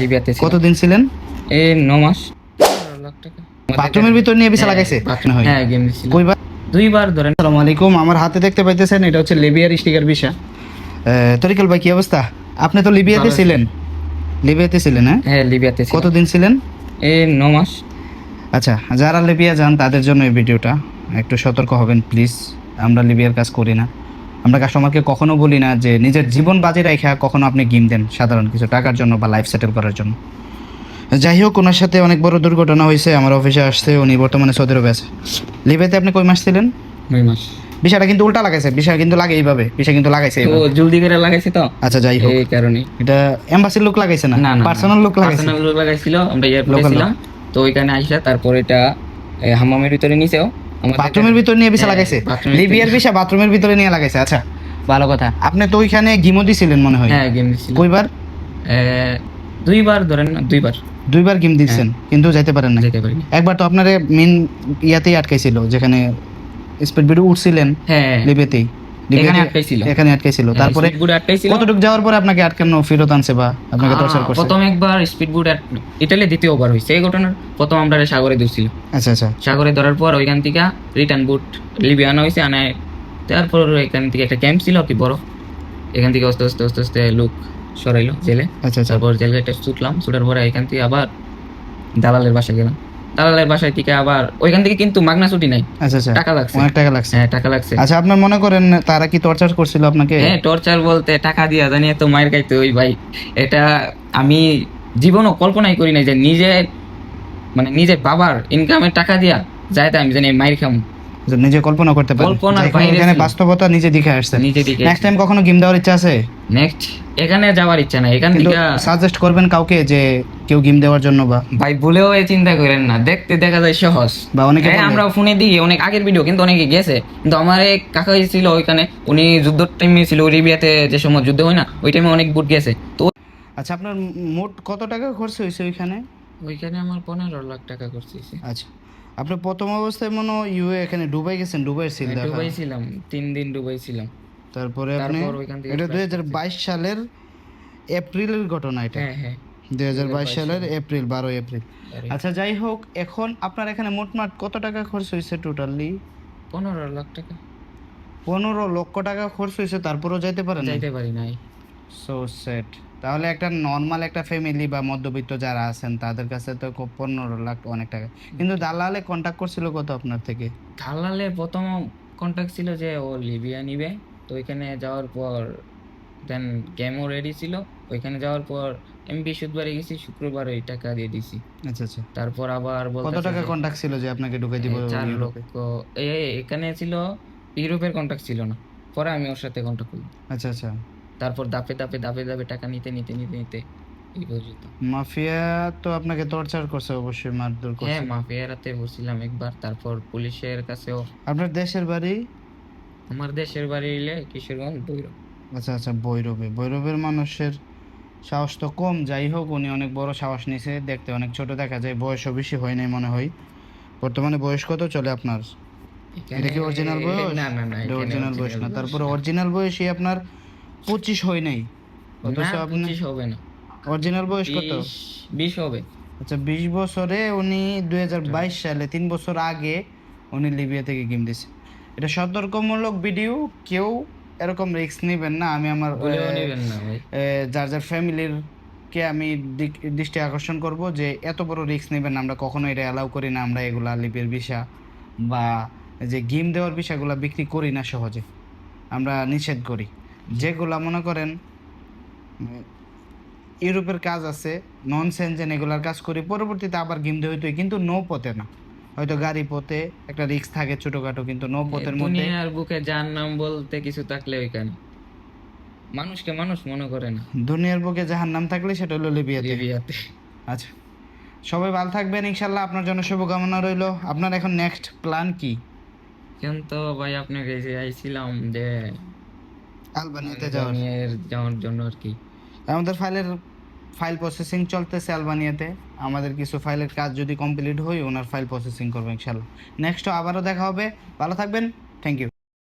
লিবিয়াতে। কতদিন ছিলেন? এই ন মাস। পনেরো লাখ টাকা। বাথরুমের ভিতর নিয়ে ভিসা লাগাইছে? হ্যাঁ। গেম দিছিল। কইবার দুইবার ধরেন আসসালামু আলাইকুম আমার হাতে দেখতে পাইতেছেন এটা হচ্ছে লিবিয়ার স্টিকার ভিসা। তরিকুল ভাই কি অবস্থা? আপনি তো লিবিয়াতে ছিলেন। লিবিয়াতে ছিলেন হ্যাঁ? হ্যাঁ লিবিয়াতে ছিলাম। কতদিন ছিলেন? এই ন মাস। আচ্ছা যারা লিবিয়া যান তাদের জন্য এই ভিডিওটা। একটু সতর্ক হবেন প্লিজ। আমরা লিবিয়ার কাজ করি না। আমরা কাস্টমারকে কখনো বলি না যে নিজের জীবন বাজে রেখা কখনো আপনি গিম দেন সাধারণ কিছু টাকার জন্য বা লাইফ সেটেল করার জন্য। যাই হোক ওনার সাথে অনেক বড় দুর্ঘটনা হয়েছে আমার অফিসে আসছে উনি বর্তমানে সৌদি আরবে আছে। লিবিয়াতে আপনি কই মাস ছিলেন? দুই মাস। বিষয়টা কিন্তু উল্টা লাগাইছে বিষয় কিন্তু লাগে এইভাবে বিষয় কিন্তু লাগাইছে এইভাবে। জলদি করে লাগাইছে তো? আচ্ছা যাই হোক। এই কারণে। এটা এম্বাসির লোক লাগাইছে না? পার্সোনাল লোক লাগাইছে? পার্সোনাল লোক লাগাইছিল আমরা এয়ারপোর্টে ছিলাম। তো ওইখানে আইসা তারপর এটা হামামের ভিতরে নিছেও বাথরুমের ভিতর নিয়ে ভিসা হ্যাঁ, লাগাইছে? লিবিয়ার বিছা বাথরুমের ভিতরে নিয়ে লাগাইছে আচ্ছা। ভালো কথা। আপনি তো ওইখানে গিমো দিছিলেন মনে হয়। হ্যাঁ গেম দিছিলাম। কয়বার দুইবার ধরেন না দুইবার। দুইবার গেম দিচ্ছেন কিন্তু যাইতে পারেন না যেতে পারি একবার তো আপনার মেন ইয়াতেই আটকাইছিল যেখানে স্পিড বিডু উঠছিলেন হ্যাঁ। লিবিয়াতেই। এখানে এখানে আটকাইছিল। তারপরে স্পিড কতটুকু যাওয়ার পরে আপনাকে আটকানো ফেরত আনছে বা আপনাকে টর্চার করছে? প্রথম একবার স্পিড বুট এই ঘটনার। প্রথম আমরা সাগরে ধরছিল আচ্ছা আচ্ছা। সাগরে ধরার পর ওইখান থেকে রিটার্ন বুট লিবিয়া আনা তারপর এখান থেকে একটা ক্যাম্প ছিল কি বড়? এখান থেকে আস্তে আস্তে আস্তে আস্তে লোক সরাইলো জেলে। আচ্ছা আচ্ছা। তারপর জেল গেটে ছুটলাম ছুটার পরে এখান থেকে আবার দালালের বাসায় গেলাম। দালালের বাসায় থেকে আবার ওইখান থেকে কিন্তু মাগনা ছুটি নাই আচ্ছা আচ্ছা। টাকা লাগছে। অনেক টাকা লাগছে। হ্যাঁ টাকা লাগছে। আচ্ছা আপনার মনে করেন তারা কি টর্চার করছিল আপনাকে? হ্যাঁ টর্চার বলতে টাকা দিয়া জানি এত মায়ের খাইতে ওই ভাই। এটা আমি জীবনও কল্পনাই করি নাই যে নিজে মানে নিজের বাবার ইনকামের টাকা দিয়া যাইতে আমি জানি মায়ের খাম। নিজে কল্পনা করতে পারেন কল্পনার বাইরে এখানে বাস্তবতা নিজে দিকে আসছে। নিজে দিকে নেক্সট টাইম কখনো গেম দেওয়ার ইচ্ছা আছে? নেক্সট এখানে যাওয়ার ইচ্ছা নাই। এখান থেকে সাজেস্ট করবেন কাউকে যে কেউ গেম দেওয়ার জন্য বা ভাই ভুলেও এই চিন্তা করেন না। দেখতে দেখা যায় সহজ। বা অনেকে হ্যাঁ, আমরা ফোনে দিয়ে অনেক আগের ভিডিও কিন্তু অনেকে গেছে। কিন্তু আমার এক কাকা ছিল ওইখানে। উনি যুদ্ধ টাইমে ছিল রিবিয়াতে যে সময় যুদ্ধ হয় না ওই টাইমে অনেক বুট গেছে। তো আচ্ছা আপনার মোট কত টাকা খরচ হয়েছে ওইখানে? ওইখানে আমার পনেরো লাখ টাকা করছে আচ্ছা। আপনি প্রথম অবস্থায় মনে হয় ইউএ এখানে দুবাই গেছেন দুবাই সিল দেখা। দুবাই ছিলাম তিন দিন দুবাই ছিলাম। তারপরে আপনি এটা দুই হাজার বাইশ সালের এপ্রিলের ঘটনা এটা। হ্যাঁ হ্যাঁ। দুই হাজার বাইশ সালের এপ্রিল বারো এপ্রিল। আচ্ছা যাই হোক এখন আপনার এখানে মোটমাট কত টাকা খরচ হয়েছে টোটালি পনেরো লাখ টাকা। পনেরো লক্ষ টাকা খরচ হয়েছে তারপরেও যাইতে পারেন যাইতে পারি নাই। সো সেট তাহলে একটা নর্মাল একটা ফ্যামিলি বা মধ্যবিত্ত যারা আছেন তাদের কাছে তো খুব পনেরো লাখ অনেক টাকা। কিন্তু দালালে কন্ট্যাক্ট করছিল কত আপনার থেকে? দালালে প্রথম কন্ট্যাক্ট ছিল যে ও লিবিয়া নিবে তো ওইখানে যাওয়ার পর দেন গেমও রেডি ছিল। ওইখানে যাওয়ার পর আমি বৃহস্পতিবারে গেছি শুক্রবার ওই টাকা দিয়ে দিছি। আচ্ছা আচ্ছা। তারপর আবার কত টাকা কন্ট্যাক্ট ছিল যে আপনাকে ঢুকে দিব চার লক্ষ এখানে ছিল ইউরোপের কন্ট্যাক্ট ছিল না। পরে আমি ওর সাথে কন্ট্যাক্ট করি আচ্ছা আচ্ছা। তারপর দাপে দাপে দাপে দাপে টাকা নিতে নিতে নিতে নিতে এই পর্যন্ত। মাফিয়া তো আপনাকে টর্চার করছে অবশ্যই মারধর করছে। হ্যাঁ মাফিয়ারাতে বসছিলাম একবার তারপর পুলিশের কাছেও। আপনার দেশের বাড়ি? আমার দেশের বাড়ি এলে কিশোরগঞ্জ বৈরব। আচ্ছা আচ্ছা বৈরবে। বৈরবের মানুষের সাহস তো কম যাই হোক উনি অনেক বড় সাহস নিছে দেখতে অনেক ছোট দেখা যায় বয়সও বেশি হয় নাই মনে হয়। বর্তমানে বয়স কত চলে আপনার? এটা কি অরিজিনাল বয়স? না না না অরিজিনাল বয়স না তারপরে অরিজিনাল বয়সই আপনার পঁচিশ হয় নাই। অথচ না, আপনি 25 হবে না। অরিজিনাল বয়স কত? 20 20 হবে। আচ্ছা বিশ বছরে উনি দু হাজার বাইশ সালে তিন বছর আগে উনি লিবিয়া থেকে গেম দিছে। এটা সতর্কমূলক ভিডিও কেউ এরকম রিস্ক নেবেন না আমি আমার যার যার ফ্যামিলির কে আমি দৃষ্টি আকর্ষণ করব যে এত বড় রিস্ক নেবেন না আমরা কখনো এটা অ্যালাউ করি না আমরা এগুলা লিপির বিষা বা যে গেম দেওয়ার বিষয়গুলো বিক্রি করি না সহজে। আমরা নিষেধ করি। যেগুলা মনে করেন ইউরোপের কাজ আছে নন সেনজেন এগুলার কাজ করি পরবর্তীতে আবার গেম দেওয়া হইতো কিন্তু নৌ পথে না। হয়তো গাড়ি পথে একটা রিস্ক থাকে ছোটখাটো কিন্তু নৌ পথের মধ্যে দুনিয়ার বুকে যার নাম বলতে কিছু থাকলে ওইখানে। মানুষকে মানুষ মনে করে না। দুনিয়ার বুকে যাহার নাম থাকলে সেটা হলো লিবিয়াতে। লিবিয়াতে। আচ্ছা। সবাই ভালো থাকবেন ইনশাল্লাহ আপনার জন্য শুভকামনা রইল। আপনার এখন নেক্সট প্ল্যান কি? কিন্তু ভাই আপনাকে আইছিলাম যে আলবানিয়াতে যাওয়ার। যাওয়ার জন্য আর কি। আমাদের ফাইলের ফাইল প্রসেসিং চলতেছে আলবানিয়াতে। আমাদের কিছু ফাইলের কাজ যদি কমপ্লিট হয় ওনার ফাইল প্রসেসিং করব ইনশাল্লাহ। নেক্সট আবারও দেখা হবে। ভালো থাকবেন। Thank you